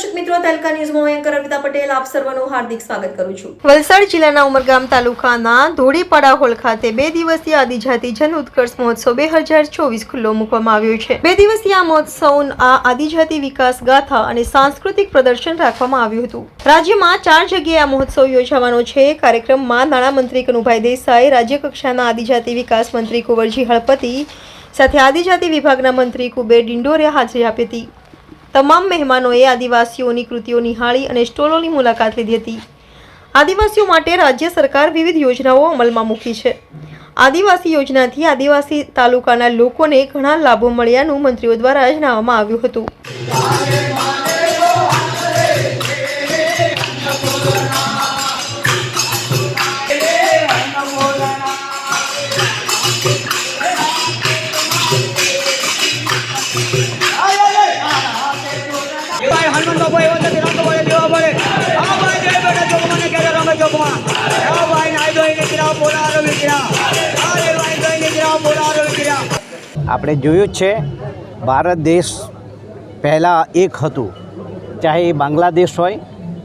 તાલુકા ન્યૂઝમાં હું એન્કર અર્પિતા પટેલ, આપ સર્વનું હાર્દિક સ્વાગત કરું છું. વલસાડ જિલ્લાના ઉમરગામ તાલુકાના ધોળીપાડા હોલ ખાતે બે દિવસીય આદિજાતિ જન ઉત્કર્ષ મહોત્સવ બે હજાર ચોવીસ ખુલ્લો મૂકવામાં આવ્યો છે. બે દિવસીય આ મહોત્સવ આ આદિજાતિ વિકાસ ગાથા અને સાંસ્કૃતિક પ્રદર્શન રાખવામાં આવ્યું હતું. રાજ્યમાં ચાર જગ્યાએ આ મહોત્સવ યોજાવાનો છે. કાર્યક્રમમાં નાણામંત્રી કનુભાઈ દેસાઈ રાજ્ય કક્ષાના આદિજાતિ વિકાસ મંત્રી કુંવરજી હળપતિ સાથે આદિજાતિ વિભાગના મંત્રી કુબેર ડિંડોરે હાજરી આપી હતી. તમામ મહેમાનોએ આદિવાસીઓની કૃતિઓ નિહાળી અને સ્ટોલોની મુલાકાત લીધી હતી. આદિવાસીઓ માટે રાજ્ય સરકાર વિવિધ યોજનાઓ અમલમાં મૂકી છે. આદિવાસી યોજનાથી આદિવાસી તાલુકાના લોકોને ઘણા લાભો મળ્યાનું મંત્રીઓ દ્વારા જણાવવામાં આવ્યું હતું. આપણે જોયું જ છે, ભારત દેશ પહેલાં એક હતું. ચાહે એ બાંગ્લાદેશ હોય,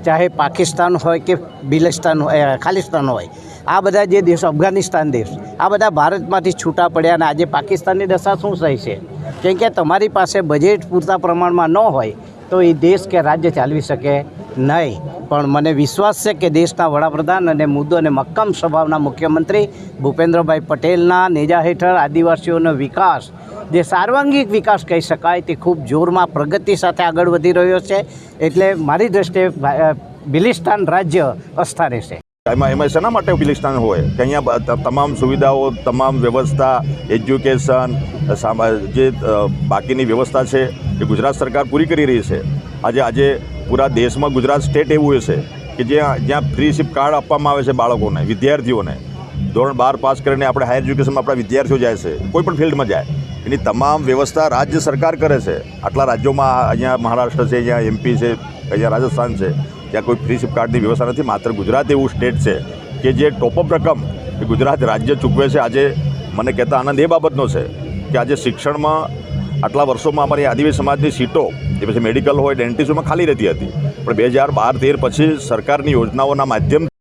ચાહે પાકિસ્તાન હોય કે બિલિસ્તાન હોય ખાલિસ્તાન હોય. આ બધા જે દેશો, અફઘાનિસ્તાન દેશ, આ બધા ભારતમાંથી છૂટા પડ્યા અને આજે પાકિસ્તાનની દશા શું થઈ છે? કેમ કે તમારી પાસે બજેટ પૂરતા પ્રમાણમાં ન હોય તો એ દેશ કે રાજ્ય ચાલવી શકે નહીં. પણ મને વિશ્વાસ છે કે દેશના વડાપ્રધાન અને મુદ્દો અને મક્કમ સ્વભાવના મુખ્યમંત્રી ભૂપેન્દ્રભાઈ પટેલના નેજા હેઠળ આદિવાસીઓનો વિકાસ, જે સાર્વાંગિક વિકાસ કહી શકાય, તે ખૂબ જોરમાં પ્રગતિ સાથે આગળ વધી રહ્યો છે. એટલે મારી દ્રષ્ટિએ બિલિસ્તાન રાજ્ય અસ્થા રહેશે એમાં એમાં શેના માટે બિલિસ્તાન હોય? કે અહીંયા તમામ સુવિધાઓ, તમામ વ્યવસ્થા, એજ્યુકેશન જે બાકીની વ્યવસ્થા છે, એ ગુજરાત સરકાર પૂરી કરી રહી છે. આજે આજે પૂરા દેશમાં ગુજરાત સ્ટેટ એવું છે કે જ્યાં જ્યાં ફ્રી શિપ કાર્ડ આપવામાં આવે છે બાળકોને, વિદ્યાર્થીઓને. ધોરણ બાર પાસ કરીને આપણે હાયર એજ્યુકેશનમાં આપણા વિદ્યાર્થીઓ જાય છે, કોઈ પણ ફિલ્ડમાં જાય. એની તમામ વ્યવસ્થા રાજ્ય સરકાર કરે છે. આટલા રાજ્યોમાં અહીંયા મહારાષ્ટ્ર છે, અહીંયા એમપી છે, અહીંયા રાજસ્થાન છે. ત્યાં કોઈ ફ્રી શિપ કાર્ડની વ્યવસ્થા નથી. માત્ર ગુજરાત એવું સ્ટેટ છે કે જે ટોપઅપ રકમ એ ગુજરાત રાજ્ય ચૂકવે છે. આજે મને કહેતા આનંદ એ બાબતનો છે કે આજે શિક્ષણમાં આટલા વર્ષોમાં અમારી આદિવાસી સમાજની સીટો જે પછી મેડિકલ હોય ડેન્ટિસ્ટોમાં ખાલી રહેતી હતી. પણ બે હજાર બાર તેર પછી સરકારની યોજનાઓના માધ્યમથી